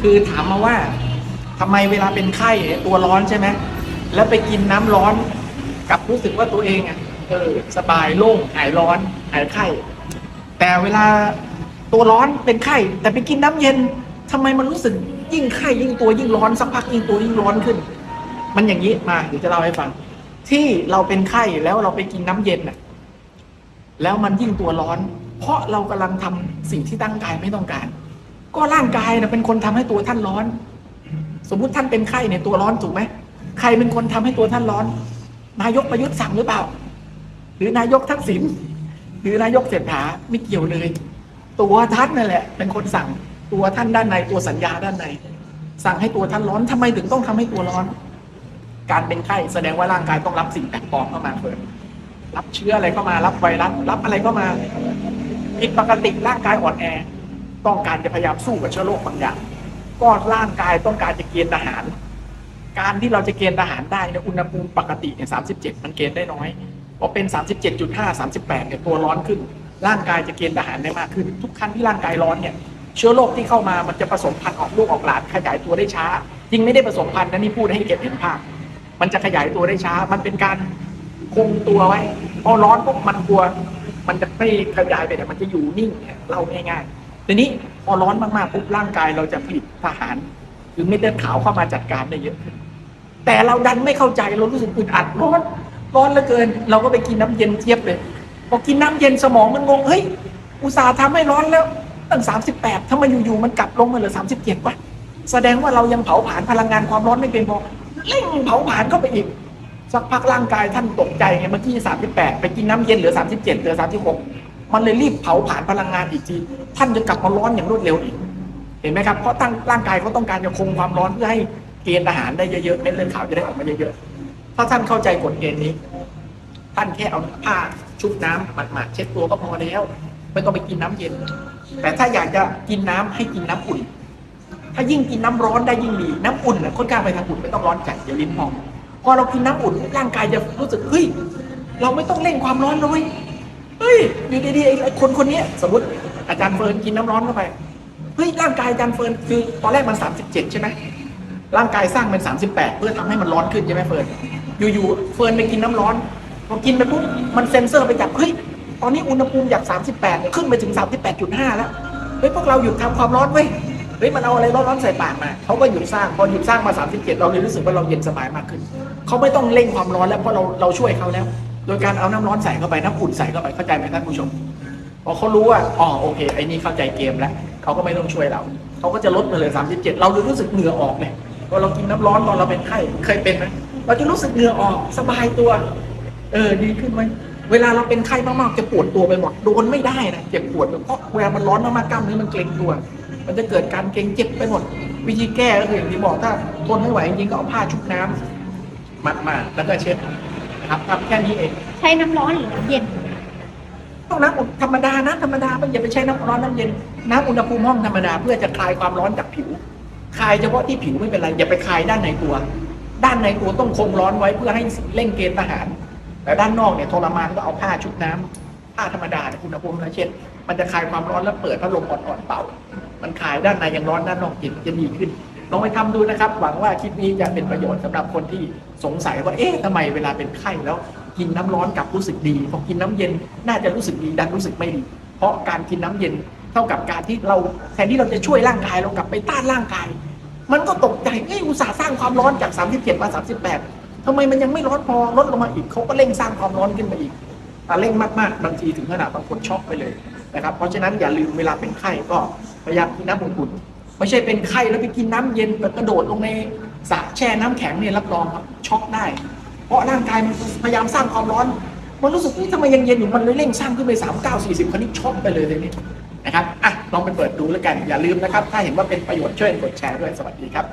คือถามมาว่าทำไมเวลาเป็นไข้ตัวร้อนใช่ไหมแล้วไปกินน้ำร้อนกลับรู้สึกว่าตัวเองอะเออสบายโล่งหายร้อนหายไข้ แต่เวลาตัวร้อนเป็นไข้ แต่ไปกินน้ำเย็นทำไมมันรู้สึกยิ่งไข้ยิ่งตัวยิ่งร้อนสักพักยิ่งตัวยิ่งร้อนขึ้น มันอย่างนี้มาเดี๋ยวจะเล่าให้ฟัง ที่เราเป็นไข้แล้วเราไปกินน้ำเย็นน่ะ แล้วมันยิ่งตัวร้อน เพราะเรากำลังทำสิ่งที่ร่างกายไม่ต้องการ ก็ร่างกายนะเป็นคนทำให้ตัวท่านร้อน สมมุติท่านเป็นไข้เนี่ยตัวร้อนถูกไหมใครเป็นคนทำให้ตัวท่านร้อน นายกประยุทธ์สั่งหรือเปล่า หรือนายกทักษิณหรือนายกเศรษฐาไม่เกี่ยวเลย ตัวท่านนั่นแหละ เป็นคนสั่งตัวท่านด้านในตัวสัญญาด้านใน สั่งให้ตัวท่านร้อนทำไมถึงต้องทำให้ตัวร้อน การเป็นไข้แสดงว่าร่างกายต้องรับสิ่งแปลกปลอมเข้ามาเปิดรับเชื้ออะไรเข้ามารับไวรัสรับอะไรเข้ามาผิดปกติร่างกายอ่อนแอ ต้องการจะพยายามสู้กับเชื้อโรคบางอย่างก็ร่างกายต้องการจะเกณฑ์ทหาร การที่เราจะเกณฑ์ทหารได้เนี่ยอุณหภูมิปกติเนี่ย37มันเกณฑ์ได้น้อยพอเป็น 37.5 38เนี่ยตัวร้อนขึ้น ร่างกายจะเกณฑ์ทหารได้มากขึ้น ทุกครั้งที่ร่างกายร้อนเนี่ยเชื้อโรคที่เข้ามามันจะผสมพันธุ์ออกลูกออกหลานขยายตัวได้ช้าจริงไม่ได้ผสมพันธุ์นะนี่พูดให้เก็บเห็นภาพ มันจะขยายตัวได้ช้า มันเป็นการคงตัวไว้พอร้อนปุ๊บมันกลัว มันจะไม่ขยายไปแต่มันจะอยู่นิ่งเนี่ยเล่าง่ายๆ ทีนี้พอร้อนมากๆปุ๊บร่างกายเราจะผลิตทหารหรือเม็ดเลือดขาวเข้ามาจัดการได้เยอะขึ้นแต่เราดันไม่เข้าใจเรารู้สึกอึดอัดร้อนร้อนเหลือเกิน เราก็ไปกินน้ำเย็นเทียบเลยพอกินน้ำเย็นสมองมันงงเฮ้ยอุตส่าห์ทำให้ร้อนแล้วตั้งสามสิบแปดทำไมอยู่ๆมันกลับลงมาเหลือสามสิบเจ็ดวะแสดงว่าเรายังเผาผลาญพลังงานความร้อนไม่เป็นพอเร่งเผาผลาญเข้าไปอีกสักพักร่างกายท่านตกใจไงเมื่อกี้สามสิบแปดไปกินน้ำเย็นเหลือสามสิบเจ็ดเหลือสา มันเลยรีบเผาผลาญพลังงานอีกที ท่านจะกลับมาร้อนอย่างรวดเร็วอีก เห็นไหมครับ เพราะตั้งร่างกายเขาต้องการจะคงความร้อนเพื่อให้เกณฑ์อาหารได้เยอะๆเม็ดเลือดขาวจะได้ออกมาเยอะๆ ถ้าท่านเข้าใจกฎเกณฑ์นี้ ท่านแค่เอาผ้าชุบน้ำหมาดๆเช็ดตัวก็พอแล้ว ไม่ต้องไปกินน้ำเย็น แต่ถ้าอยากจะกินน้ำให้กินน้ำอุ่น ถ้ายิ่งกินน้ำร้อนได้ยิ่งดีน้ำอุ่นน่ะค่อนข้างไปทางอุ่นไม่ต้องร้อนจัดอย่าลิ้นพองพอเรากินน้ำอุ่นร่างกายจะรู้สึกเฮ้ยเราไม่ต้องเร่งความร้อนเลย เฮ้ยอยู่ดีๆไอ้คนคนนี้สมมติอาจารย์เฟิร์นกินน้ำร้อนเข้าไปเฮ้ยร่างกายอาจารย์เฟิร์นคือตอนแรกมัน 37 ใช่ไหมร่างกายสร้างเป็น 38 เพื่อทำให้มันร้อนขึ้นใช่ไหมเฟิร์นอยู่ๆเฟิร์นไปกินน้ำร้อนพอกินไปปุ๊บมันเซ็นเซอร์ไปจับเฮ้ยตอนนี้อุณหภูมิจาก 38 ขึ้นไปถึง 38.5 แล้วเฮ้ยพวกเราหยุดทำความร้อนเว้ยเฮ้ยมันเอาอะไรร้อนๆใส่ปากมาเขาก็หยุดสร้างพอหยุดสร้างมา 37 เราเลยรู้สึกว่าเราเย็นสบายมากขึ้นเขาไม่ต้องเร่งความร้อนแล้วเพราะเราเราช่วยเขาแล้ว โดยการเอาน้ำร้อนใส่เข้าไปน้ำอุ่นใส่เข้าไปเข้าใจไหมท่านผู้ชมพอเขารู้ว่าอ๋อโอเคไอ้นี่เข้าใจเกมแล้วเขาก็ไม่ต้องช่วยเราเขาก็จะลดมาเลย37 เราจะรู้สึกเหงื่อออกเลยพอเรากินน้ำร้อนตอนเราเป็นไข้เคยเป็นไหมเราจะรู้สึกเหงื่อออกสบายตัว เออดีขึ้นไหมเวลาเราเป็นไข้มากๆจะปวดตัวไปหมดโดนไม่ได้นะเจ็บปวดเพราะเวลามันร้อนมากๆกล้ามเนื้อมันเกร็งตัว มันจะเกิดการเกร็งเจ็บไปหมด วิธีแก้ก็คืออย่างที่บอกถ้าทนไม่ไหวจริงๆก็เอาผ้าชุบน้ำมัดมาแล้วก็เช็ด ครับทำแค่นี้เองใช้น้ำร้อนหรือน้ำเย็น ต้องน้ำอุ่นธรรมดานะธรรมดาไม่อย่าไปใช้น้ำร้อนน้ำเย็น น้ำอุณหภูมิห้องธรรมดาเพื่อจะคลายความร้อนจากผิว คลายเฉพาะที่ผิวไม่เป็นไรอย่าไปคลายด้านในตัว ด้านในตัวต้องคงร้อนไว้เพื่อให้เร่งเกณฑ์ทหาร แต่ด้านนอกเนี่ยทรมานก็เอาผ้าชุบน้ำผ้าธรรมดาเนี่ยอุณหภูมิละเช่นมันจะคลายความร้อนแล้วเปิดพัดลมอ่อนๆเป่า มันคลายด้านในยังร้อนด้านนอกเย็นจะดีขึ้น ลองไปทำดูนะครับ หวังว่าคลิปนี้จะเป็นประโยชน์สำหรับคนที่สงสัยว่าเอ๊ะทำไมเวลาเป็นไข้แล้วกินน้ำร้อนกับรู้สึกดีพอกินน้ำเย็นน่าจะรู้สึกดีดันรู้สึกไม่ดี เพราะการกินน้ำเย็นเท่ากับการที่เราแทนที่เราจะช่วยร่างกายเรากลับไปต้านร่างกาย มันก็ตกใจเอ้ยอุตส่าห์สร้างความร้อนจาก 37 มา 38ทำไมมันยังไม่ร้อนพอลดลงมาอีกเขาก็เร่งสร้างความร้อนขึ้นมาอีกแต่เร่งมากๆบางทีถึงขนาดบางคนช็อกไปเลยนะครับเพราะฉะนั้นอย่าลืมเวลาเป็นไข้ก็พยายามกินน้ำอุ่นๆ ไม่ใช่เป็นไข้แล้วไปกินน้ำเย็นแบบกระโดดลงในสระแช่น้ำแข็งเนี่ยรับรองครับช็อกได้ เพราะร่างกายมันพยายามสร้างความร้อน มันรู้สึกว่าทำไมยังเย็นอยู่มันเลยเร่งสร้างขึ้นไปสามเก้าสี่สิบคันนี้ช็อกไปเลยเลยนี่นะครับอะลองไปเปิดดูแล้วกันอย่าลืมนะครับ ถ้าเห็นว่าเป็นประโยชน์ช่วยกดแชร์ด้วยสวัสดีครับ